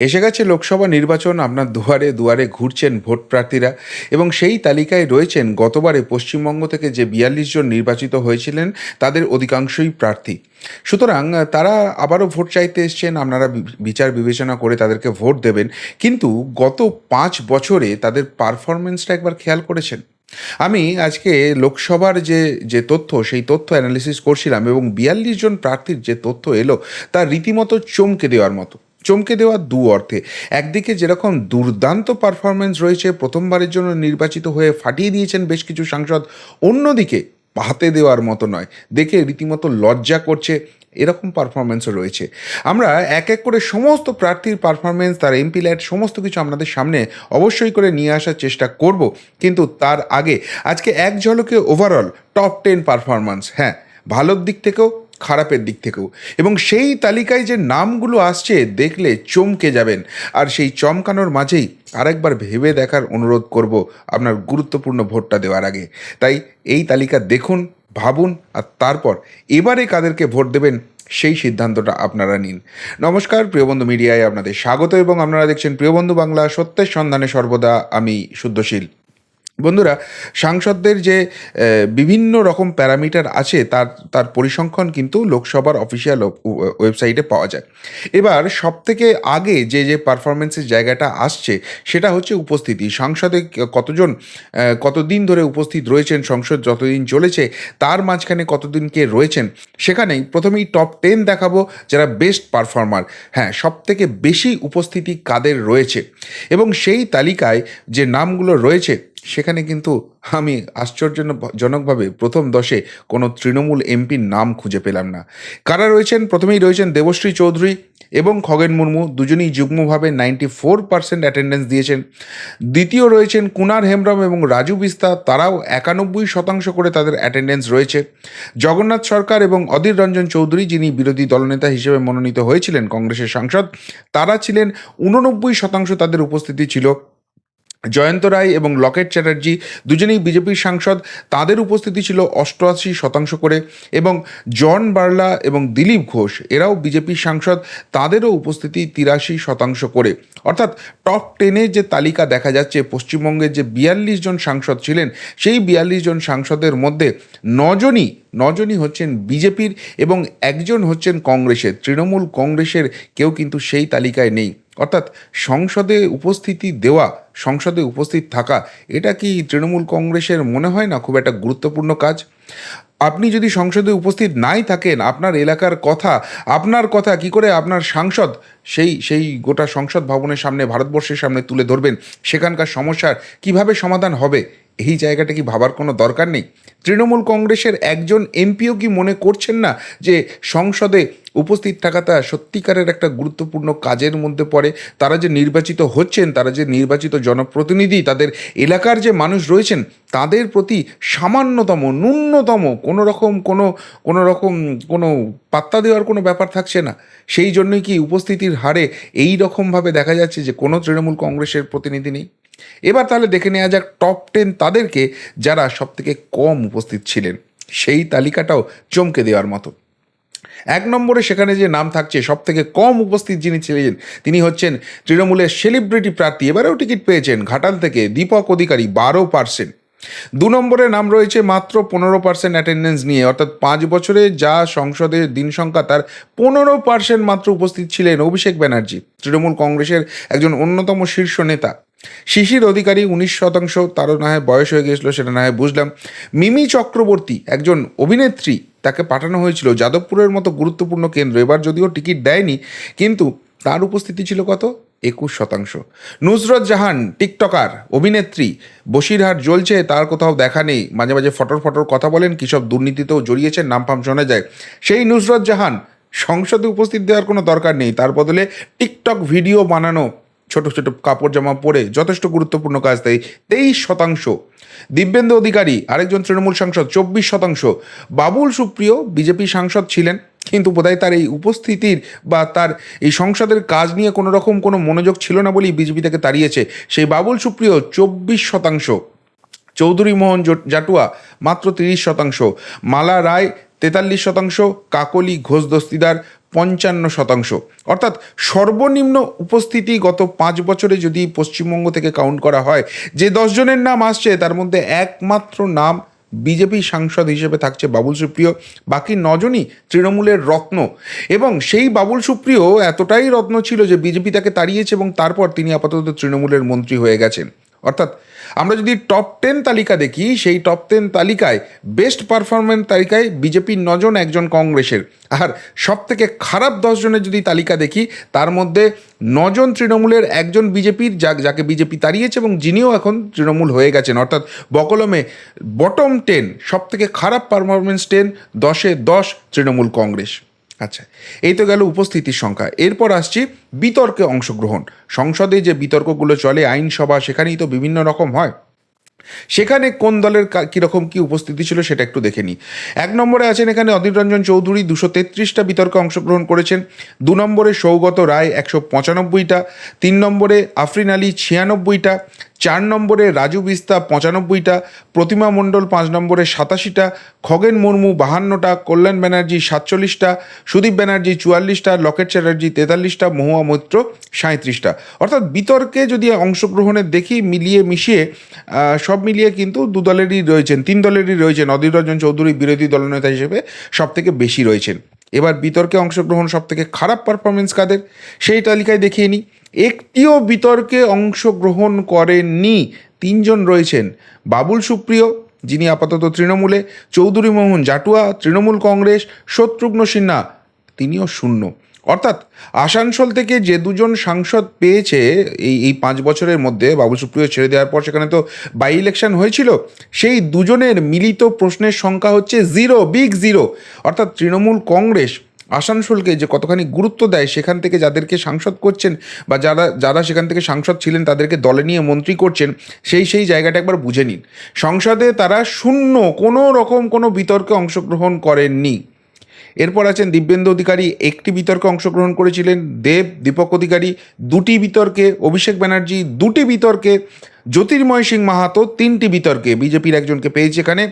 এসে গেছে লোকসভা নির্বাচন, আপনার দুয়ারে দুয়ারে ঘুরছেন ভোট প্রার্থীরা এবং সেই তালিকায় রয়েছেন গতবারে পশ্চিমবঙ্গ থেকে যে বিয়াল্লিশ জন নির্বাচিত হয়েছিলেন, তাদের অধিকাংশই প্রার্থী। সুতরাং তারা আবারও ভোট চাইতে এসছেন, আপনারা বিচার বিবেচনা করে তাদেরকে ভোট দেবেন, কিন্তু গত পাঁচ বছরে তাদের পারফরমেন্সটা একবার খেয়াল করেছেন? আমি আজকে লোকসভার যে যে তথ্য, সেই তথ্য অ্যানালিসিস করছিলাম এবং বিয়াল্লিশ জন প্রার্থীর যে তথ্য এলো, তা রীতিমতো চমকে দেওয়ার মতো। চমকে দেওয়া দু অর্থে। একদিকে যেরকম দুর্দান্ত পারফরমেন্স রয়েছে, প্রথমবারের জন্য নির্বাচিত হয়ে ফাটিয়ে দিয়েছেন বেশ কিছু সাংসদ, অন্যদিকে হাতে দেওয়ার মতো নয়। দেখে রীতিমতো লজ্জা করছে, এরকম পারফরমেন্সও রয়েছে। আমরা এক এক করে সমস্ত প্রার্থীর পারফরমেন্স তার এমপি ল্যাট সমস্ত কিছু আপনাদের সামনে অবশ্যই করে নিয়ে আসার চেষ্টা করব। কিন্তু তার আগে, আজকে এক ঝলকে ওভারঅল টপ টেন পারফরমেন্স হ্যাঁ ভালোর দিক থেকেও খারাপের দিক থেকেও। এবং সেই তালিকায় যে নামগুলো আসছে, দেখলে চমকে যাবেন। আর সেই চমকানোর মাঝেই আরেকবার ভেবে দেখার অনুরোধ করব আপনার গুরুত্বপূর্ণ ভোটটা দেওয়ার আগে। তাই এই তালিকা দেখুন, ভাবুন আর তারপর এবারে কাদেরকে ভোট দেবেন সেই সিদ্ধান্তটা আপনারা নিন। নমস্কার, প্রিয়বন্ধু মিডিয়ায় আপনাদের স্বাগত এবং আপনারা দেখছেন প্রিয়বন্ধু বাংলা সত্যের সন্ধানে সর্বদা, আমি শুদ্ধশীল। বন্ধুরা, সাংসদদের যে বিভিন্ন রকম প্যারামিটার আছে, তার তার পরিসংখ্যান কিন্তু লোকসভার অফিসিয়াল ওয়েবসাইটে পাওয়া যায়। এবার সব থেকে আগে যে যে পারফরমেন্সের জায়গাটা আসছে, সেটা হচ্ছে উপস্থিতি। সংসদে কতজন কতদিন ধরে উপস্থিত রয়েছেন, সংসদ যতদিন চলেছে, তার মাঝখানে কতদিন কে রয়েছেন, সেখানেই প্রথমেই টপ টেন দেখাবো, যারা বেস্ট পারফর্মার হ্যাঁ সব থেকে বেশি উপস্থিতি কাদের রয়েছে? এবং সেই তালিকায় যে নামগুলো রয়েছে সেখানে কিন্তু আমি আশ্চর্যজনকভাবে প্রথম দশে কোনো তৃণমূল এমপির নাম খুঁজে পেলাম না। কারা রয়েছেন? প্রথমেই রয়েছেন দেবশ্রী চৌধুরী এবং খগেন মুর্মু। দুজনেই যুগ্মভাবে নাইনটি ফোর পার্সেন্ট অ্যাটেন্ডেন্স দিয়েছেন। দ্বিতীয় রয়েছেন কুনার হেমব্রম এবং রাজু বিস্তা। তারাও একানব্বই শতাংশ করে তাদের অ্যাটেন্ডেন্স রয়েছে। জগন্নাথ সরকার এবং অধীর রঞ্জন চৌধুরী, যিনি বিরোধী দলনেতা হিসেবে মনোনীত হয়েছিলেন কংগ্রেসের সাংসদ, তারা ছিলেন উননব্বই শতাংশ তাদের উপস্থিতি ছিল। জয়ন্ত রায় এবং লকেট চ্যাটার্জি দুজনেই বিজেপির সাংসদ। তাদের উপস্থিতি ছিল অষ্টআশি শতাংশ করে এবং জন বার্লা এবং দিলীপ ঘোষ, এরাও বিজেপির সাংসদ। তাদেরও উপস্থিতি তিরাশি শতাংশ করে। অর্থাৎ টপ টেনে যে তালিকা দেখা যাচ্ছে, পশ্চিমবঙ্গের যে বিয়াল্লিশ জন সাংসদ ছিলেন, সেই বিয়াল্লিশ জন সাংসদের মধ্যে নজনই নজনই হচ্ছেন বিজেপির এবং একজন হচ্ছেন কংগ্রেসের। তৃণমূল কংগ্রেসের কেউ কিন্তু সেই তালিকায় নেই। অর্থাৎ সংসদে উপস্থিতি দেওয়া, সংসদে উপস্থিত থাকা, এটা কি তৃণমূল কংগ্রেসের মনে হয় না খুব একটা গুরুত্বপূর্ণ কাজ? আপনি যদি সংসদে উপস্থিত নাই থাকেন, আপনার এলাকার কথা, আপনার কথা কি করে আপনার সাংসদ সেই সেই গোটা সংসদ ভবনের সামনে, ভারতবর্ষের সামনে তুলে ধরবেন? সেখানকার সমস্যার কীভাবে সমাধান হবে? এই জায়গাটা কি ভাবার কোনো দরকার নেই? তৃণমূল কংগ্রেসের একজন এমপিও কি মনে করছেন না যে সংসদে উপস্থিত থাকাটা সত্যিকারের একটা গুরুত্বপূর্ণ কাজের মধ্যে পড়ে। তারা যে নির্বাচিত হচ্ছেন, তারা যে নির্বাচিত জনপ্রতিনিধি, তাদের এলাকার যে মানুষ রয়েছেন, তাদের প্রতি সামান্যতম, ন্যূনতম কোনো রকম কোনো কোনো রকম কোনো পাত্তা দেওয়ার কোনো ব্যাপার থাকছে না। সেই জন্যই কি উপস্থিতির হারে এই রকমভাবে দেখা যাচ্ছে যে কোনো তৃণমূল কংগ্রেসের প্রতিনিধি নেই? এবার তাহলে দেখে নেওয়া যাক টপ টেন তাদেরকে যারা সবথেকে কম উপস্থিত ছিলেন। সেই তালিকাটাও চমকে দেওয়ার মতো। এক নম্বরে সেখানে যে নাম থাকছে সব থেকে কম উপস্থিত যিনি ছিলেন, তিনি হচ্ছেন তৃণমূলের সেলিব্রিটি প্রার্থী। এবারেও টিকিট পেয়েছেন ঘাটাল থেকে দীপক অধিকারী বারো পার্সেন্ট দু নম্বরে নাম রয়েছে মাত্র পনেরো পার্সেন্ট অ্যাটেন্ডেন্স নিয়ে। অর্থাৎ পাঁচ বছরে যা সংসদের দিন সংখ্যা, তার পনেরো পার্সেন্ট মাত্র উপস্থিত ছিলেন অভিষেক ব্যানার্জি, তৃণমূল কংগ্রেসের একজন অন্যতম শীর্ষ নেতা। শিশির অধিকারী উনিশ শতাংশ তারও না হয় বয়স হয়ে গেছিল সেটা না হয় বুঝলাম। মিমি চক্রবর্তী একজন অভিনেত্রী, তাকে পাঠানো হয়েছিল যাদবপুরের মতো গুরুত্বপূর্ণ কেন্দ্র। এবার যদিও টিকিট দেয়নি, কিন্তু তার উপস্থিতি ছিল কত? একুশ শতাংশ। নুসরত জাহান, টিকটকার, অভিনেত্রী, বসিরহাট জ্বলছে, তার কোথাও দেখা নেই। মাঝে মাঝে ফটর ফটর কথা বলেন কী সব দুর্নীতিতেও জড়িয়েছেন নাম ফাম শোনা যায়। সেই নুসরত জাহান সংসদে উপস্থিত দেওয়ার কোনো দরকার নেই। তার বদলে টিকটক ভিডিও বানানো ছোট ছোট কাপড় জামা পরে যথেষ্ট গুরুত্বপূর্ণ কাজ দেয় তেইশ শতাংশ। দিব্যেন্দু অধিকারী, আরেকজন তৃণমূল সাংসদ, চব্বিশ শতাংশ। বাবুল সুপ্রিয় বিজেপি সাংসদ ছিলেন, কিন্তু বোধহয় তার এই উপস্থিতির বা তার এই সংসদের কাজ নিয়ে কোনো রকম কোনো মনোযোগ ছিল না বলেই বিজেপি থেকে তাড়িয়েছে। সেই বাবুল সুপ্রিয় চব্বিশ শতাংশ। চৌধুরী মোহন জট- জাটুয়া মাত্র তিরিশ শতাংশ। মালা রায় তেতাল্লিশ শতাংশ, কাকলি ঘোষ দস্তিদার পঞ্চান্ন শতাংশ। অর্থাৎ সর্বনিম্ন উপস্থিতি গত পাঁচ বছরে যদি পশ্চিমবঙ্গ থেকে কাউন্ট করা হয়, যে দশজনের নাম আসছে, তার মধ্যে একমাত্র নাম বিজেপি সাংসদ হিসেবে থাকছে বাবুল সুপ্রিয়, বাকি নজনই তৃণমূলের রত্ন। এবং সেই বাবুল সুপ্রিয় এতটাই রত্ন ছিল যে বিজেপি তাকে তাড়িয়েছে এবং তারপর তিনি আপাতত তৃণমূলের মন্ত্রী হয়ে গেছেন। অর্থাৎ আমরা যদি টপ টেন তালিকা দেখি, সেই টপ টেন তালিকায় বেস্ট পারফরমেন্স তালিকায় বিজেপির নজন একজন কংগ্রেসের। আর সব থেকে খারাপ দশজনের যদি তালিকা দেখি, তার মধ্যে নজন তৃণমূলের একজন বিজেপির, যা যাকে বিজেপি তাড়িয়েছে এবং যিনিও এখন তৃণমূল হয়ে গেছেন। অর্থাৎ বকলমে বটম টেন সব থেকে খারাপ পারফরমেন্স টেন দশে দশ তৃণমূল কংগ্রেস। আচ্ছা এই তো গেল উপস্থিতির সংখ্যা। এরপর আসছি বিতর্কে অংশগ্রহণ। সংসদে যে বিতর্কগুলো চলে, আইনসভা, সেখানেই তো বিভিন্ন রকম হয়। সেখানে কোন দলের কীরকম কি উপস্থিতি ছিল সেটা একটু দেখে নিই। এক নম্বরে আছেন এখানে অধীর রঞ্জন চৌধুরী, দুশো তেত্রিশটা বিতর্কে অংশগ্রহণ করেছেন। দু নম্বরে সৌগত রায়, একশো পঁচানব্বইটা। তিন নম্বরে আফরিন আলী, ছিয়ানব্বইটা। চার নম্বরে রাজু বিস্তা, পঁচানব্বইটা। প্রতিমা মণ্ডল, পাঁচ নম্বরে সাতাশিটা। খগেন মুর্মু, বাহান্নটা। কল্যাণ ব্যানার্জি, সাতচল্লিশটা। সুদীপ ব্যানার্জি, চুয়াল্লিশটা। লকেট চ্যাটার্জি, তেতাল্লিশটা। মহুয়া মৈত্র সাঁত্রিশটা অর্থাৎ বিতর্কে যদি অংশগ্রহণের দেখি, মিলিয়ে মিশিয়ে সব মিলিয়ে কিন্তু দু দলেরই রয়েছেন, তিন দলেরই রয়েছেন। অধীর রঞ্জন চৌধুরী বিরোধী দলনেতা হিসেবে সব থেকে বেশি রয়েছেন। এবার বিতর্কে অংশগ্রহণ সব থেকে খারাপ পারফরমেন্স কাদের? সেই তালিকায় দেখিয়ে নিই। একটিও বিতর্কে অংশগ্রহণ করেননি, তিনজন রয়েছেন। বাবুল সুপ্রিয়, যিনি আপাতত তৃণমূলে, চৌধুরী মোহন জাটুয়া, তৃণমূল কংগ্রেস, শত্রুঘ্ন সিনহা, তিনিও শূন্য। অর্থাৎ আসানসোল থেকে যে দুজন সাংসদ পেয়েছে এই এই পাঁচ বছরের মধ্যে বাবু সুপ্রিয় ছেড়ে দেওয়ার পর সেখানে তো বাই ইলেকশন হয়েছিল, সেই দুজনের মিলিত প্রশ্নের সংখ্যা হচ্ছে জিরো বিগ জিরো অর্থাৎ তৃণমূল কংগ্রেস আসানসোলকে যে কতখানি গুরুত্ব দেয় সেখান থেকে যাদেরকে সাংসদ করছেন বা যারা যারা সেখান থেকে সাংসদ ছিলেন তাদেরকে দলে নিয়ে মন্ত্রী করছেন, সেই সেই জায়গাটা একবার বুঝে নিন। সংসদে তারা শূন্য, কোনো রকম কোনো বিতর্কে অংশগ্রহণ করেননি। এরপর আছেন দিব্যেন্দু অধিকারী, একটি বিতর্কে অংশগ্রহণ করেছিলেন দেব, দীপক অধিকারী, দুটি বিতর্কে অভিষেক ব্যানার্জি, দুটি বিতর্কে জ্যোতির্ময় সিং মাহাতো, তিনটি বিতর্কে। বিজেপির একজনকে পেয়েছে এখানে।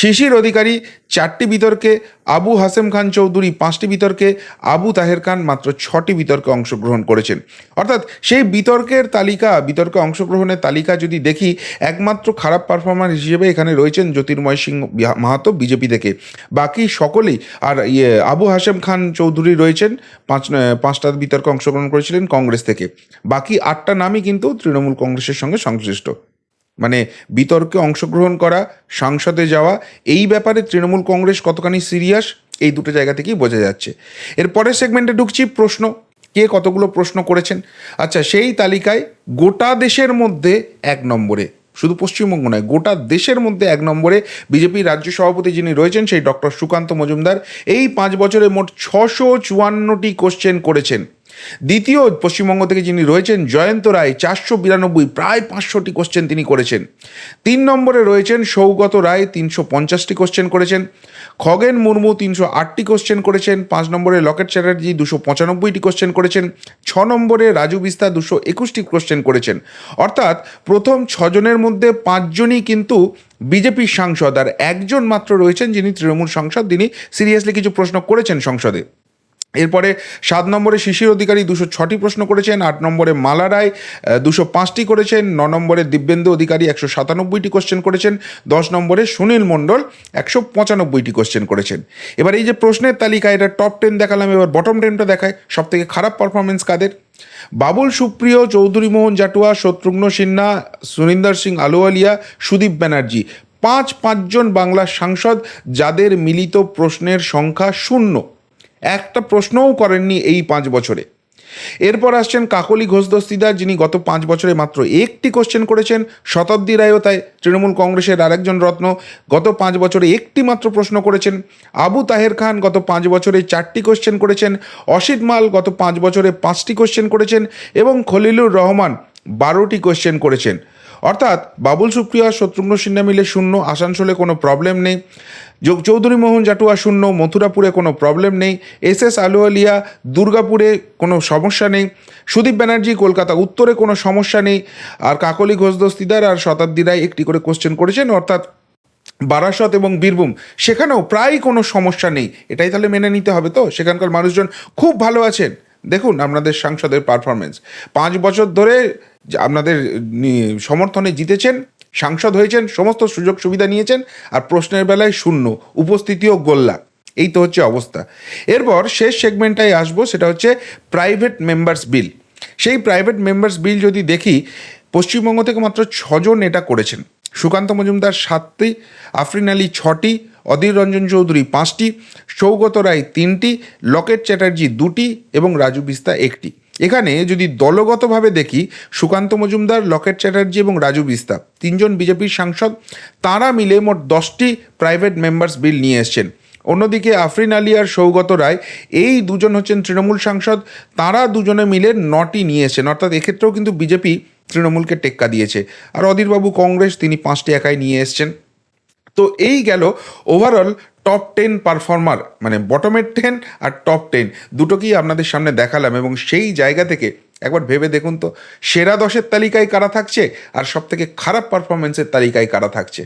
শিশির অধিকারী চারটি বিতর্কে আবু হাসেম খান চৌধুরী পাঁচটি বিতর্কে আবু তাহের খান মাত্র ছটি বিতর্কে অংশগ্রহণ করেছেন। অর্থাৎ সেই বিতর্কের তালিকা, বিতর্কে অংশগ্রহণের তালিকা যদি দেখি, একমাত্র খারাপ পারফরম্যান্স হিসেবে এখানে রয়েছেন জ্যোতির্ময় সিং মাহাতো বিজেপি থেকে। বাকি সকলেই, আর ইয়ে আবু হাসেম খান চৌধুরী রয়েছেন, পাঁচ পাঁচটা বিতর্কে অংশগ্রহণ করেছিলেন কংগ্রেস থেকে। বাকি আটটা নামই কিন্তু তৃণমূল কংগ্রেসের সঙ্গে সংশ্লিষ্ট। মানে বিতর্কে অংশগ্রহণ করা, সংসদে যাওয়া, এই ব্যাপারে তৃণমূল কংগ্রেস কতখানি সিরিয়াস, এই দুটো জায়গা থেকেই বোঝা যাচ্ছে। এর পরের সেগমেন্টে ঢুকছি, প্রশ্ন। কে কতগুলো প্রশ্ন করেছেন? আচ্ছা সেই তালিকায় গোটা দেশের মধ্যে এক নম্বরে, শুধু পশ্চিমবঙ্গ নয়, গোটা দেশের মধ্যে এক নম্বরে বিজেপির রাজ্য সভাপতি যিনি রয়েছেন, সেই ডক্টর সুকান্ত মজুমদার, এই পাঁচ বছরে মোট ছশো চুয়ান্নটি কোশ্চেন করেছেন। দ্বিতীয় পশ্চিমবঙ্গ থেকে যিনি রয়েছেন, জয়ন্ত রায়, চারশো বিরানব্বই, প্রায় পাঁচশোটি কোশ্চেন তিনি করেছেন। তিন নম্বরে রয়েছেন সৌগত রায়, তিনশো পঞ্চাশটি কোশ্চেন করেছেন। খগেন মুর্মু, তিনশো আটটি কোশ্চেন করেছেন। পাঁচ নম্বরে লকেট চ্যাটার্জি, দুশো পঁচানব্বইটি কোশ্চেন করেছেন। ছ নম্বরে রাজু বিস্তা, দুশো একুশটি কোশ্চেন করেছেন। অর্থাৎ প্রথম ছজনের মধ্যে পাঁচজনই কিন্তু বিজেপির সাংসদ, আর একজন মাত্র রয়েছেন যিনি তৃণমূল সাংসদ, তিনি সিরিয়াসলি কিছু প্রশ্ন করেছেন সংসদে। এরপরে সাত নম্বরে শিশির অধিকারী দুশো ছটি প্রশ্ন করেছেন, আট নম্বরে মালা রায় দুশো পাঁচটি করেছেন, ন নম্বরে দিব্যেন্দু অধিকারী একশো সাতানব্বইটি কোশ্চেন করেছেন, দশ নম্বরে সুনীল মণ্ডল একশো পঁচানব্বইটি কোশ্চেন করেছেন। এবার এই যে প্রশ্নের তালিকা, এটা টপ টেন দেখালাম, এবার বটম টেনটা দেখায় সব থেকে খারাপ পারফরমেন্স কাদের? বাবুল, সুপ্রিয়, চৌধুরী মোহন জাটুয়া, শত্রুঘ্ন সিনহা, সুনিন্দর সিং আলুয়ালিয়া সুদীপ ব্যানার্জি। পাঁচ পাঁচজন বাংলা সাংসদ যাদের মিলিত প্রশ্নের সংখ্যা শূন্য। একটা প্রশ্নও করেননি এই পাঁচ বছরে। এরপর আসছেন কাকলি ঘোষ দস্তিদার, যিনি গত পাঁচ বছরে মাত্র একটি কোশ্চেন করেছেন, শতাব্দী রায়ও তাই। তৃণমূল কংগ্রেসের আরেকজন রত্ন গত পাঁচ বছরে একটি মাত্র প্রশ্ন করেছেন। আবু তাহের খান গত পাঁচ বছরে চারটি কোশ্চেন করেছেন। অসিত মাল গত পাঁচ বছরে পাঁচটি কোশ্চেন করেছেন এবং খলিলুর রহমান বারোটি কোশ্চেন করেছেন। অর্থাৎ বাবুল সুপ্রিয়া, শত্রুঘ্ন সিনহা মিলে শূন্য, আসানসোলে কোনো প্রবলেম নেই। যোগ চৌধুরী, মোহন জাটুয়া শূন্য, মথুরাপুরে কোনো প্রবলেম নেই। এস এস আলুয়ালিয়া, দুর্গাপুরে কোনো সমস্যা নেই। সুদীপ ব্যানার্জি, কলকাতা উত্তরে কোনো সমস্যা নেই। আর কাকলি ঘোষ, দস্তিদার আর শতাব্দী রায় একটি করে কোশ্চেন করেছেন, অর্থাৎ বারাসত এবং বীরভূম, সেখানেও প্রায় কোনো সমস্যা নেই। এটাই তাহলে মেনে নিতে হবে তো? সেখানকার মানুষজন খুব ভালো আছেন। দেখুন আপনাদের সাংসদের পারফরমেন্স পাঁচ বছর ধরে আপনাদের সমর্থনে জিতেছেন। সাংসদ হয়েছেন, সমস্ত সুযোগ সুবিধা নিয়েছেন আর প্রশ্নের বেলায় শূন্য, উপস্থিতিও গোল্লা। এই তো হচ্ছে অবস্থা। এরপর শেষ সেগমেন্টটায় আসব, সেটা হচ্ছে প্রাইভেট মেম্বার্স বিল সেই প্রাইভেট মেম্বার্স বিল যদি দেখি, পশ্চিমবঙ্গ থেকে মাত্র ছজন এটা করেছেন। সুকান্ত মজুমদার সাতটি, আফরিন আলী ছটি, অধীর রঞ্জন চৌধুরী পাঁচটি, সৌগত রায় তিনটি, লকেট চ্যাটার্জি দুটি এবং রাজু বিস্তা একটি। এখানে যদি দলগতভাবে দেখি, সুকান্ত মজুমদার, লকেট চ্যাটার্জি এবং রাজু বিস্তা, তিনজন বিজেপির সাংসদ, তাঁরা মিলে মোট দশটি প্রাইভেট মেম্বার্স বিল নিয়ে এসছেন। অন্যদিকে আফরিন আলী আর সৌগত রায়, এই দুজন হচ্ছেন তৃণমূল সাংসদ, তারা দুজনে মিলে নটি নিয়ে এসেছেন। অর্থাৎ এক্ষেত্রেও কিন্তু বিজেপি তৃণমূলকে টেক্কা দিয়েছে। আর অধীরবাবু কংগ্রেস, তিনি পাঁচটি একাই নিয়ে এসছেন। তো এই গেল ওভারঅল টপ টেন পারফর্মার মানে বটমের টেন আর টপ টেন দুটোকেই আপনাদের সামনে দেখালাম এবং সেই জায়গা থেকে একবার ভেবে দেখুন তো, সেরা দশের তালিকায় কারা থাকছে আর সব থেকে খারাপ পারফরমেন্সের তালিকায় কারা থাকছে?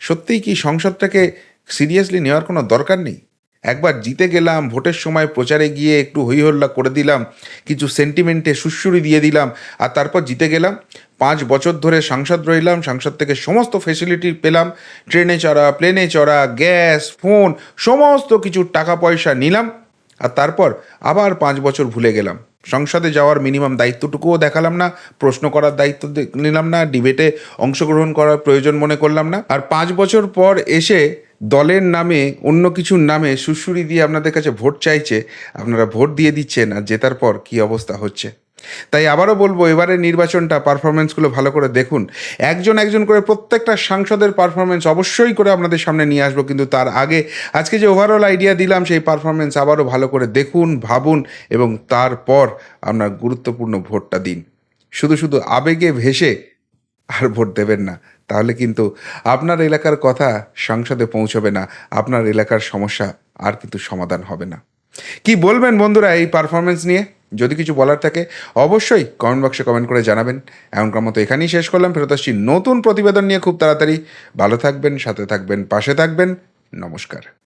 সত্যিই কি সংসদটাকে সিরিয়াসলি নেওয়ার কোনো দরকার নেই? একবার জিতে গেলাম, ভোটের সময় প্রচারে গিয়ে একটু হইহল্লা করে দিলাম, কিছু সেন্টিমেন্টে সুশ্রুরি দিয়ে দিলাম, আর তারপর জিতে গেলাম। পাঁচ বছর ধরে সাংসদ রইলাম, সাংসদ থেকে সমস্ত ফেসিলিটি পেলাম, ট্রেনে চড়া প্লেনে চড়া গ্যাস ফোন সমস্ত কিছু টাকা পয়সা নিলাম, আর তারপর আবার পাঁচ বছর ভুলে গেলাম। সংসদে যাওয়ার মিনিমাম দায়িত্বটুকুও দেখালাম না, প্রশ্ন করার দায়িত্ব নিলাম না ডিবেটে অংশগ্রহণ করার প্রয়োজন মনে করলাম না। আর পাঁচ বছর পর এসে দলের নামে, অন্য কিছুর নামে সুশুরি দিয়ে আপনাদের কাছে ভোট চাইছে, আপনারা ভোট দিয়ে দিচ্ছেন আর জেতার পর কি অবস্থা হচ্ছে। তাই আবারও বলব, এবারের নির্বাচনটা পারফরমেন্সগুলো ভালো করে দেখুন। একজন একজন করে প্রত্যেকটা সাংসদের পারফরমেন্স অবশ্যই করে আপনাদের সামনে নিয়ে আসব, কিন্তু তার আগে আজকে যে ওভারঅল আইডিয়া দিলাম, সেই পারফরমেন্স আবারও ভালো করে দেখুন, ভাবুন এবং তারপর আপনার গুরুত্বপূর্ণ ভোটটা দিন। শুধু শুধু আবেগে ভেসে আর ভোট দেবেন না। তাহলে কিন্তু আপনার এলাকার কথা সংসদে পৌঁছবে না, আপনার এলাকার সমস্যা আর কিন্তু সমাধান হবে না। কি বলবেন বন্ধুরা এই পারফরমেন্স নিয়ে? যদি কিছু বলার থাকে, অবশ্যই কমেন্ট বক্সে কমেন্ট করে জানাবেন। এমনকার মতো এখানেই শেষ করলাম, ফেরত আসছি নতুন প্রতিবেদন নিয়ে খুব তাড়াতাড়ি। ভালো থাকবেন, সাথে থাকবেন, পাশে থাকবেন। নমস্কার।